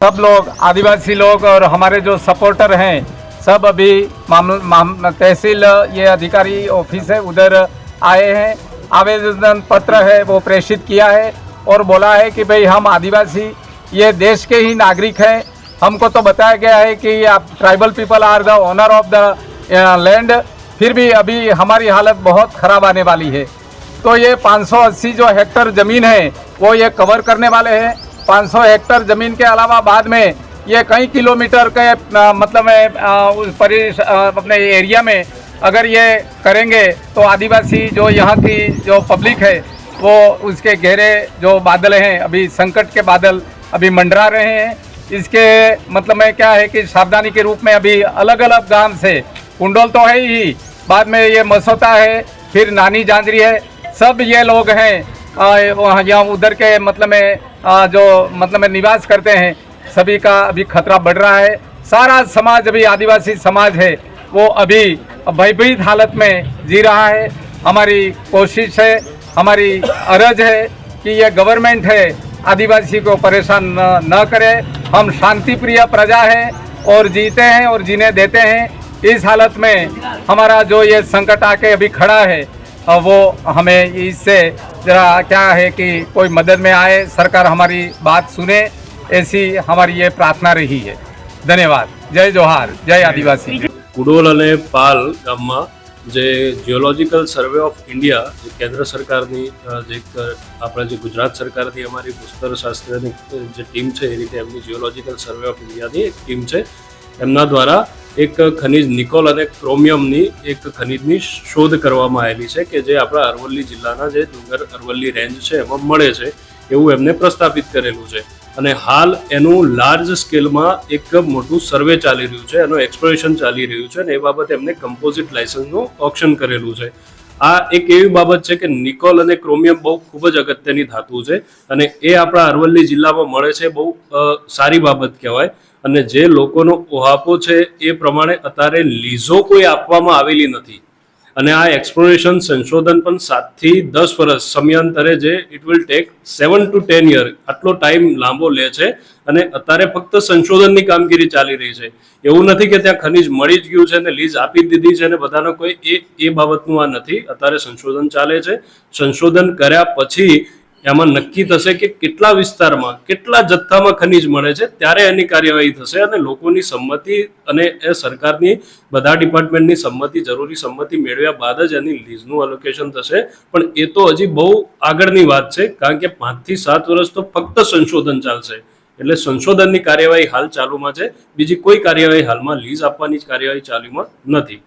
सब लोग, आदिवासी लोग और हमारे जो सपोर्टर हैं, सब अभी तहसील, ये अधिकारी ऑफ़िस है, उधर आए हैं। आवेदन पत्र है, वो प्रेषित किया है और बोला है कि भाई हम आदिवासी, ये देश के ही नागरिक हैं। हमको तो बताया गया है कि आप tribal people are the owner of the land फिर भी अभी हमारी हालत बहुत ख़राब आने वाली है। तो ये 580 जो हेक्टर ज़मीन है, वो ये कवर करने वाले हैं। 500 हेक्टर ज़मीन के अलावा बाद में ये कई किलोमीटर के मतलब उस परि अपने एरिया में अगर ये करेंगे तो आदिवासी जो यहाँ की जो पब्लिक है, वो उसके गहरे जो बादल हैं, अभी संकट के बादल अभी मंडरा रहे हैं। इसके मतलब में क्या है कि सावधानी के रूप में अभी अलग अलग गाँव से, कुंडोल तो है ही, बाद में ये मसौता है, फिर नानी जांजरी है, सब ये लोग हैं। वहाँ यहाँ उधर के मतलब में जो मतलब में निवास करते हैं सभी का अभी खतरा बढ़ रहा है। सारा समाज अभी आदिवासी समाज है वो अभी भयभीत हालत में जी रहा है। हमारी कोशिश है हमारी अरज है कि ये गवर्नमेंट है आदिवासी को परेशान न, न करे। हम शांति प्रिय प्रजा है और जीते हैं और जीने देते हैं। इस हालत में हमारा जो ये संकट आके अभी खड़ा है वो हमें इससे जरा क्या है कि कोई मदद में आए सरकार हमारी बात सुने ऐसी हमारी ये प्रार्थना रही है धन्यवाद जय जोहार जय आदिवासी કુડોલ અને પાલ ગામમાં જે જીઓલોજીકલ સર્વે ઓફ ઇન્ડિયા જે કેન્દ્ર સરકારની અ, જે એક, અ, આપણા જે ગુજરાત સરકારની અમારી ભૂસ્તરશાસ્ત્રની અ, જે ટીમ છે એ રીતે એમની જીઓલોજીકલ સર્વે ઓફ ઇન્ડિયાની એક ટીમ છે એમના દ્વારા એક ખનિજ નિકોલ અને ક્રોમિયમની એક ખનિજની શોધ કરવામાં આવેલી છે કે જે આપણા અરવલ્લી જિલ્લાના જે ડુંગર અરવલ્લી રેન્જ છે એમાં મળે છે એવું એમને પ્રસ્થાપિત કરેલું છે. અને હાલ એનું લાર્જ સ્કેલમાં એક મોટું સર્વે ચાલી રહ્યું છે, એનું એક્સપ્લોરેશન ચાલી રહ્યું છે અને એ બાબતે એમને કમ્પોઝિટ લાયસન્સનું ઓપ્શન કરેલું છે. આ એક એવી બાબત છે કે નિકોલ અને ક્રોમિયમ બહુ ખૂબ જ અગત્યની ધાતુ છે અને એ આપણા અરવલ્લી જિલ્લામાં મળે છે, બહુ સારી બાબત કહેવાય. અને જે લોકોનો ઓહાપો છે એ પ્રમાણે અત્યારે લીઝો કોઈ આપવામાં આવેલી નથી. અને આ એક્સપ્લોરેશન સંશોધન પણ સાતથી દસ વર્ષ સમયાંતરે જે it will take seven to ten year આટલો ટાઈમ લાંબો લે છે અને અત્યારે ફક્ત સંશોધનની કામગીરી ચાલી રહી છે. એવું નથી કે ત્યાં ખનીજ મળી જ ગયું છે અને લીઝ આપી દીધી છે અને બધાનો કોઈ એ એ બાબતનું આ નથી. અત્યારે સંશોધન ચાલે છે. સંશોધન કર્યા પછી એમાં નક્કી થશે કે કેટલા વિસ્તારમાં, કેટલા જથ્થામાં ખનીજ મળે છે, ત્યારે એની કાર્યવાહી થશે અને લોકોની સંમતિ અને એ સરકારની, બધા ડિપાર્ટમેન્ટની સંમતિ, જરૂરી સંમતિ મેળવ્યા બાદ જ એની લીઝનું અલોકેશન થશે. પણ એ તો હજી બહુ આગળની વાત છે, કારણ કે પાંચથી સાત વર્ષ તો ફક્ત સંશોધન ચાલશે. એટલે સંશોધનની કાર્યવાહી હાલ ચાલુમાં છે, બીજી કોઈ કાર્યવાહી હાલમાં લીઝ આપવાની જ કાર્યવાહી ચાલુમાં નથી.